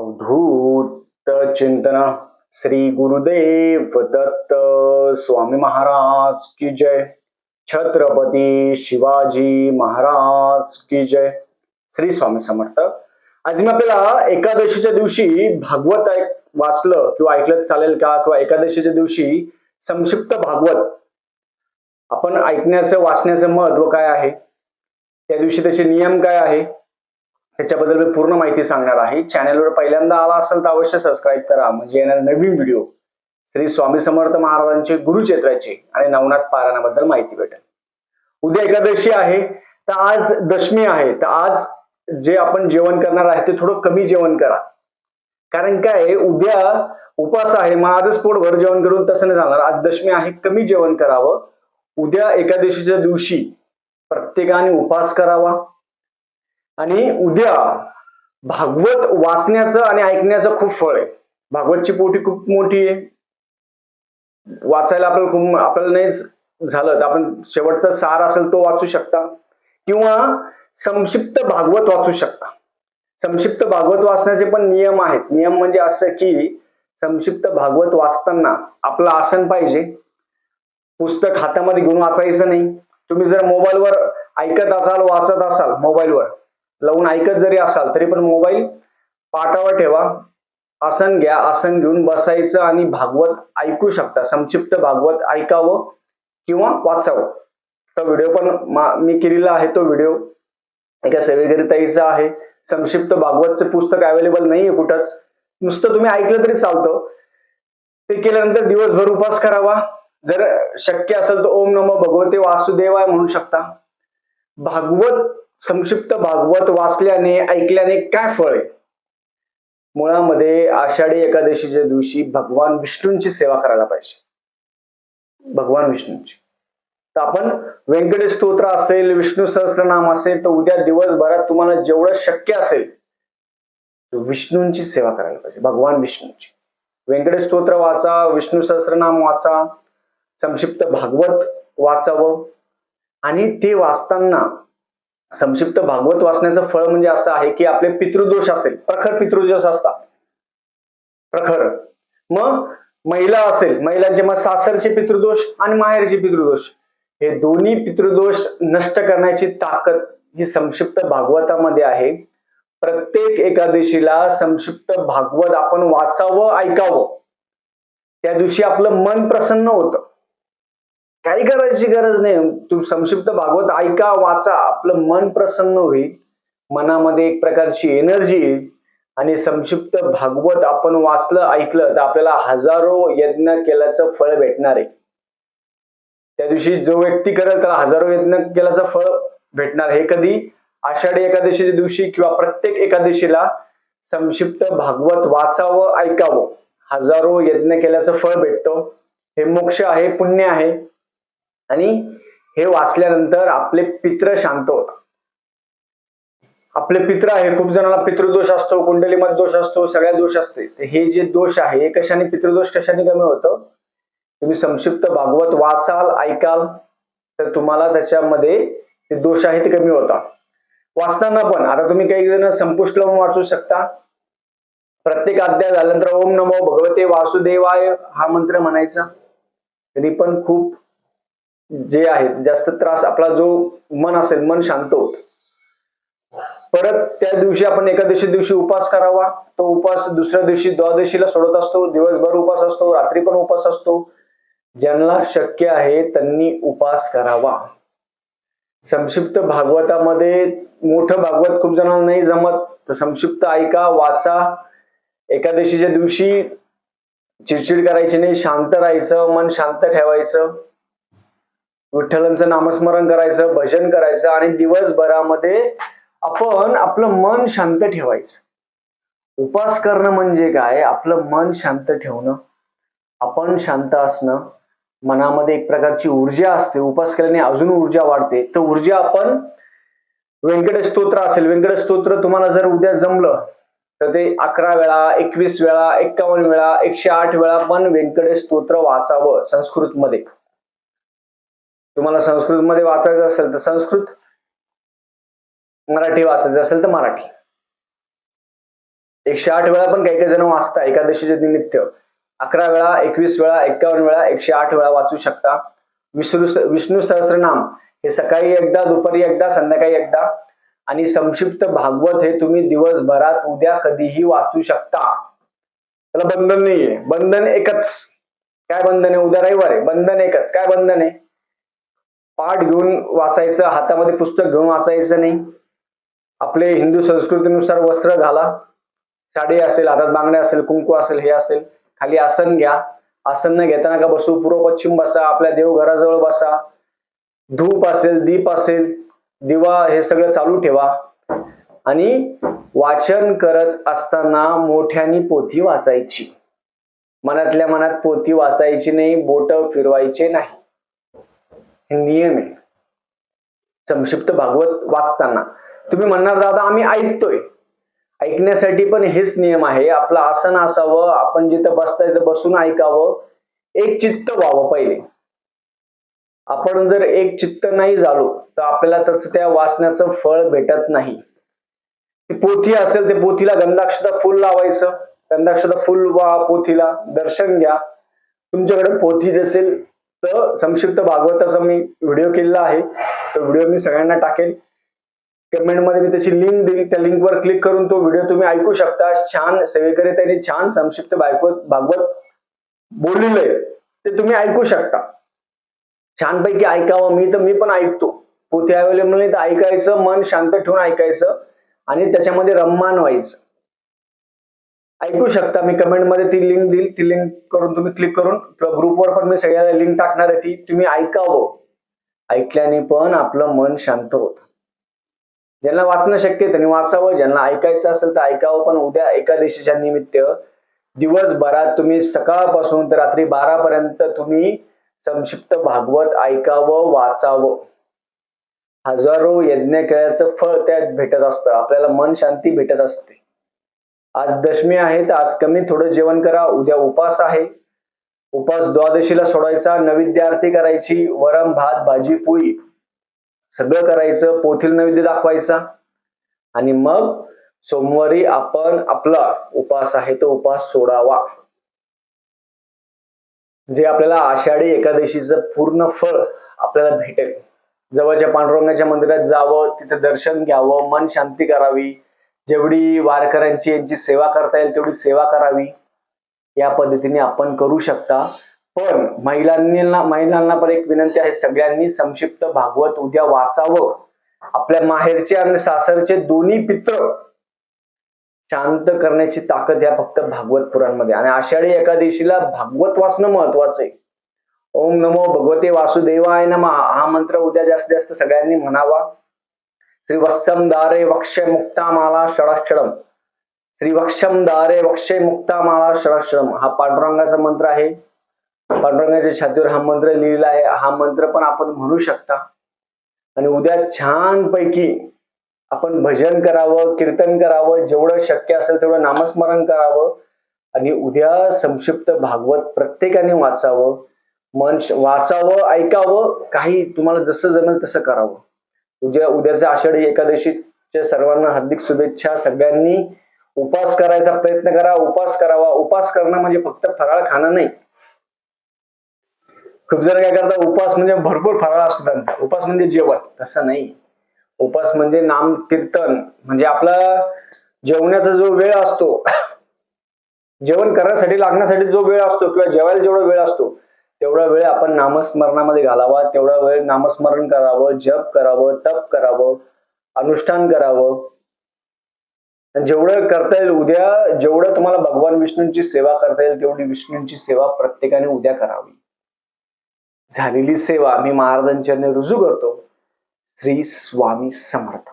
अवधूत चिंतन श्री गुरुदेव दत्त स्वामी महाराज की जय। छत्रपती शिवाजी महाराज की जय। श्री स्वामी समर्थ। आज मी आपल्याला एकादशीच्या दिवशी भागवत ऐक वाचलं किंवा ऐकलं चालेल का? किंवा एकादशीच्या दिवशी संक्षिप्त भागवत आपण ऐकण्याचं वाचण्याचं महत्त्व काय आहे? त्या दिवशी त्याचे नियम काय आहे? त्याच्याबद्दल मी पूर्ण माहिती सांगणार आहे. चॅनलवर पहिल्यांदा आला असेल तर अवश्य सबस्क्राईब करा. म्हणजे येणार नवीन व्हिडिओ श्री स्वामी समर्थ महाराजांचे गुरुचेत्राचे आणि नवनाथ पारायणाबद्दल माहिती भेटेल. उद्या एकादशी आहे. तर आज दशमी आहे. तर आज जे आपण जेवण करणार आहे ते थोडं कमी जेवण करा. कारण काय उद्या उपास आहे. मग आजच पोट भर जेवण करून तसं नाही जाणार. आज दशमी आहे कमी जेवण करावं. उद्या एकादशीच्या दिवशी प्रत्येकाने उपास करावा. आणि उद्या भागवत वाचण्याचं आणि ऐकण्याचं खूप फळ आहे. भागवतची पोटी खूप मोठी आहे. वाचायला आपल्याला खूप आपल्याला नाही झालं तर आपण शेवटचा सार असेल तो वाचू शकता. किंवा संक्षिप्त भागवत वाचू शकता. संक्षिप्त भागवत वाचण्याचे पण नियम आहेत. नियम म्हणजे असं की संक्षिप्त भागवत वाचताना आपलं आसन पाहिजे. पुस्तक हातामध्ये घेऊन वाचायचं नाही. तुम्ही जर मोबाईलवर ऐकत असाल वाचत असाल मोबाईलवर लावून ऐकत जरी असाल तरी पण मोबाईल पाठावर ठेवा. आसन घ्या आसन घेऊन बसायचं आणि भागवत ऐकू शकता. संक्षिप्त भागवत ऐकावं किंवा वाचावं. तो व्हिडिओ पण मी केलेला आहे तो व्हिडिओ. एका सेवेकरीताईचा आहे. संक्षिप्त भागवतचं पुस्तक अवेलेबल नाहीये कुठंच. नुसतं तुम्ही ऐकलं तरी चालतं. ते केल्यानंतर दिवसभर उपास करावा. जर शक्य असेल तर ओम नमो भगवते वासुदेवाय म्हणू शकता. भागवत संक्षिप्त भागवत वाचल्याने ऐकल्याने काय फळ आहे? मुळामध्ये आषाढी एकादशीच्या दिवशी भगवान विष्णूंची सेवा करायला पाहिजे. भगवान विष्णूंची. तर आपण व्यंकटेश स्तोत्र असेल विष्णू सहस्रनाम असेल तर उद्या दिवसभरात तुम्हाला जेवढं शक्य असेल विष्णूंची सेवा करायला पाहिजे. भगवान विष्णूंची. व्यंकटेश स्तोत्र वाचा विष्णू सहस्रनाम वाचा संक्षिप्त भागवत वाचावं. आणि ते वाचताना संक्षिप्त भागवत वाचण्याचं फळ म्हणजे असं आहे की आपले पितृदोष असेल प्रखर पितृदोष असतात. प्रखर. मग महिला असेल महिलांचे मग सासरचे पितृदोष आणि माहेरचे पितृदोष. हे दोन्ही पितृदोष नष्ट करण्याची ताकद ही संक्षिप्त भागवतामध्ये आहे. प्रत्येक एकादशीला संक्षिप्त भागवत आपण वाचावं ऐकावं. त्या दिवशी आपलं मन प्रसन्न होतं. काही करायची गरज नाही. तू संक्षिप्त भागवत ऐका वाचा. आपलं मन प्रसन्न होईल. मनामध्ये एक प्रकारची एनर्जी येईल. आणि संक्षिप्त भागवत आपण वाचलं ऐकलं तर आपल्याला हजारो यज्ञ केल्याचं फळ भेटणार आहे. त्या दिवशी जो व्यक्ती करेल त्याला हजारो यज्ञ केल्याचं फळ भेटणार. हे कधी? आषाढी एकादशीच्या दिवशी किंवा प्रत्येक एकादशीला संक्षिप्त भागवत वाचावं ऐकावं. हजारो यज्ञ केल्याचं फळ भेटतं. हे मोक्ष आहे पुण्य आहे. आणि हे वाचल्यानंतर आपले पित्र शांत होतात. आपले पित्र आहे खूप जणांना पितृदोष असतो कुंडलीमध्ये दोष असतो सगळ्या दोष असते. तर हे जे दोष आहे हे कशाने पितृदोष कशाने कमी होतं? तुम्ही संक्षिप्त भागवत वाचाल ऐकाल तर तुम्हाला त्याच्यामध्ये ते दोष आहे ते कमी होतात. वाचताना पण आता तुम्ही काही जण संपुष्ट लावून वाचू शकता. प्रत्येक अध्याय झाल्यानंतर ओम नमो भगवते वासुदेवाय हा मंत्र म्हणायचा. तरी पण खूप जे आहे जास्त त्रास आपला जो मन असेल मन शांत होत. परत त्या दिवशी आपण एकादशी दिवशी उपास करावा. तो उपास दुसऱ्या दिवशी द्वादशीला सोडत असतो. दिवसभर उपास असतो रात्री पण उपास असतो. ज्यांना शक्य आहे त्यांनी उपास करावा. संक्षिप्त भागवतामध्ये मोठं भागवत खूप जणांना नाही जमत. तर संक्षिप्त ऐका वाचा. एकादशीच्या दिवशी चिडचिड करायची नाही शांत राहायचं मन शांत ठेवायचं. विठ्ठलांचं नामस्मरण करायचं भजन करायचं आणि दिवसभरामध्ये आपण आपलं मन शांत ठेवायचं. उपास करणं म्हणजे काय? आपलं मन शांत ठेवणं आपण शांत असणं मनामध्ये एक प्रकारची ऊर्जा असते. उपास केल्याने अजून ऊर्जा वाढते. तर ऊर्जा आपण व्यंकटेश स्तोत्र असेल व्यंकटेश स्तोत्र तुम्हाला जर उद्या जमलं तर ते अकरा वेळा एकवीस वेळा एक्कावन्न वेळा एकशे आठ वेळा पण व्यंकटेश स्तोत्र वाचावं संस्कृत मध्ये तुम्हाला संस्कृत मध्ये वाचायचं असेल तर संस्कृत मराठी वाचायचं असेल तर मराठी. एकशे आठ वेळा पण काही काही जण वाचता एकादशीचे निमित्त अकरा वेळा एकवीस वेळा एक्कावन्न वेळा एकशे आठ वेळा वाचू शकता. विष्णू विष्णू सहस्रनाम हे सकाळी एकदा दुपारी एकदा संध्याकाळी एकदा. आणि संक्षिप्त भागवत हे तुम्ही दिवसभरात उद्या कधीही वाचू शकता. त्याला बंधन नाहीये. बंधन एकच. काय बंधन आहे? उद्या रविवार आहे. बंधन एकच. काय बंधन आहे? पाठ घेऊन वाचायचं हातामध्ये पुस्तक घेऊन वाचायचं नाही. आपले हिंदू संस्कृतीनुसार वस्त्र घाला. साडी असेल हातात बांगड्या असेल कुंकू असेल हे असेल. खाली आसन घ्या. आसन न घेताना का बसू? पूर्व पश्चिम बसा आपल्या देवघराजवळ बसा. धूप असेल दीप असेल दिवा हे सगळं चालू ठेवा. आणि वाचन करत असताना मोठ्यानी पोथी वाचायची. मनातल्या मनात पोथी वाचायची नाही बोट फिरवायचे नाही. हे नियम आहे. संक्षिप्त भागवत वाचताना. तुम्ही म्हणणार दादा आम्ही ऐकतोय. ऐकण्यासाठी पण हेच नियम आहे. आपलं आसन असावं आपण जिथं बसताय तिथं बसून ऐकावं. एक चित्त व्हावं पहिले. आपण जर एक चित्त नाही झालो तर आपल्याला त्याच त्या वाचण्याचं फळ भेटत नाही. ती पोथी असेल ते पोथीला गंधाक्षता फुल लावायचं. गंधाक्षता फुल वा पोथीला दर्शन घ्या. तुमच्याकडे पोथी असेल तर संक्षिप्त भागवताचा मी व्हिडिओ केलेला आहे. तो व्हिडिओ मी सगळ्यांना टाकेल. कमेंटमध्ये मी त्याची लिंक देईल. त्या लिंकवर क्लिक करून तो व्हिडिओ तुम्ही ऐकू शकता. छान सेवेकरी त्यांनी छान संक्षिप्त भागवत भागवत बोललेलं आहे. ते तुम्ही ऐकू शकता. छानपैकी ऐकावं. मी तर मी पण ऐकतो. पोथी अवेलेबल नाही तर ऐकायचं मन शांत ठेवून ऐकायचं आणि त्याच्यामध्ये रम्मान व्हायचं. ऐकू शकता मी कमेंटमध्ये ती लिंक देईल. ती लिंक करून तुम्ही क्लिक करून किंवा ग्रुपवर पण मी सगळ्याला लिंक टाकणार आहे ती. तुम्ही ऐकावं. ऐकल्याने पण आपलं मन शांत होत. ज्यांना वाचणं शक्य त्यांनी वाचावं. ज्यांना ऐकायचं असेल तर ऐकावं. पण उद्या एकादशीच्या निमित्त दिवसभरात तुम्ही सकाळपासून तर रात्री बारा पर्यंत तुम्ही संक्षिप्त भागवत ऐकावं वाचावं. हजारो यज्ञ केल्याचं फळ त्यात भेटत असतं. आपल्याला मन शांती भेटत असते. आज दशमी आहे तर आज कमी थोडं जेवण करा. उद्या उपास आहे. उपास द्वादशीला सोडायचा नैवेद्य आरती करायची वरम भात भाजी पोळी. सगळं करायचं पोथील नैवेद्य दाखवायचा. आणि मग सोमवारी आपण आपला उपास आहे तो उपास सोडावा. जे आपल्याला आषाढी एकादशीचं पूर्ण फळ आपल्याला भेटेल. जवळच्या पांडुरंगाच्या मंदिरात जावं तिथं दर्शन घ्यावं मन शांती करावी. जेवढी वारकऱ्यांची यांची सेवा करता येईल तेवढी सेवा करावी. या पद्धतीने आपण करू शकता. पण महिलांना महिलांना पण एक विनंती आहे सगळ्यांनी संक्षिप्त भागवत उद्या वाचावं. आपल्या माहेरचे आणि सासरचे दोन्ही पित्र शांत करण्याची ताकद या फक्त भागवत पुराणमध्ये. आणि आषाढी एकादशीला भागवत वाचणं महत्वाचं आहे. ओम नमो भगवते वासुदेवाय नमः. हा मंत्र उद्या जास्तीत जास्त सगळ्यांनी म्हणावा. श्री वत्सम दारे वक्षय मुक्तामाला षडाक्षरम। श्री वक्षम दारे वक्षय मुक्तामाला षडाक्षरम। हा पांडुरंगाचा मंत्र आहे. पांडुरंगाच्या छातीवर हा मंत्र लिहिलेला आहे. हा मंत्र पण आपण म्हणू शकता. आणि उद्या छानपैकी आपण भजन करावं कीर्तन करावं जेवढं शक्य असेल तेवढं नामस्मरण करावं आणि उद्या संक्षिप्त भागवत प्रत्येकाने वाचावं. मन वाचावं ऐकावं काही तुम्हाला जसं जमेल तसं करावं. उद्या उद्याच्या आषाढी एकादशीच्या सर्वांना हार्दिक शुभेच्छा. सगळ्यांनी उपास करायचा प्रयत्न करा. उपास करावा. उपास करणं म्हणजे फक्त फराळ खाणं नाही. खूप जण काय करतात उपास म्हणजे भरपूर फराळ असतो त्यांचा. उपास म्हणजे जेवण. तसं नाही. उपास म्हणजे नाम कीर्तन. म्हणजे आपला जेवण्याचा जो वेळ असतो जेवण करण्यासाठी लागण्यासाठी जो वेळ असतो किंवा जेवायला जेवढा वेळ असतो तेवढा वेळ आपण नामस्मरणामध्ये घालावा तेवढा वेळ नामस्मरण करावं जप करावं तप करावं अनुष्ठान करावं. जेवढं करता येईल उद्या जेवढं तुम्हाला भगवान विष्णूंची सेवा करता येईल तेवढी विष्णूंची सेवा प्रत्येकाने उद्या करावी. झालेली सेवा मी महाराजांच्या रुजू करतो. श्री स्वामी समर्थ.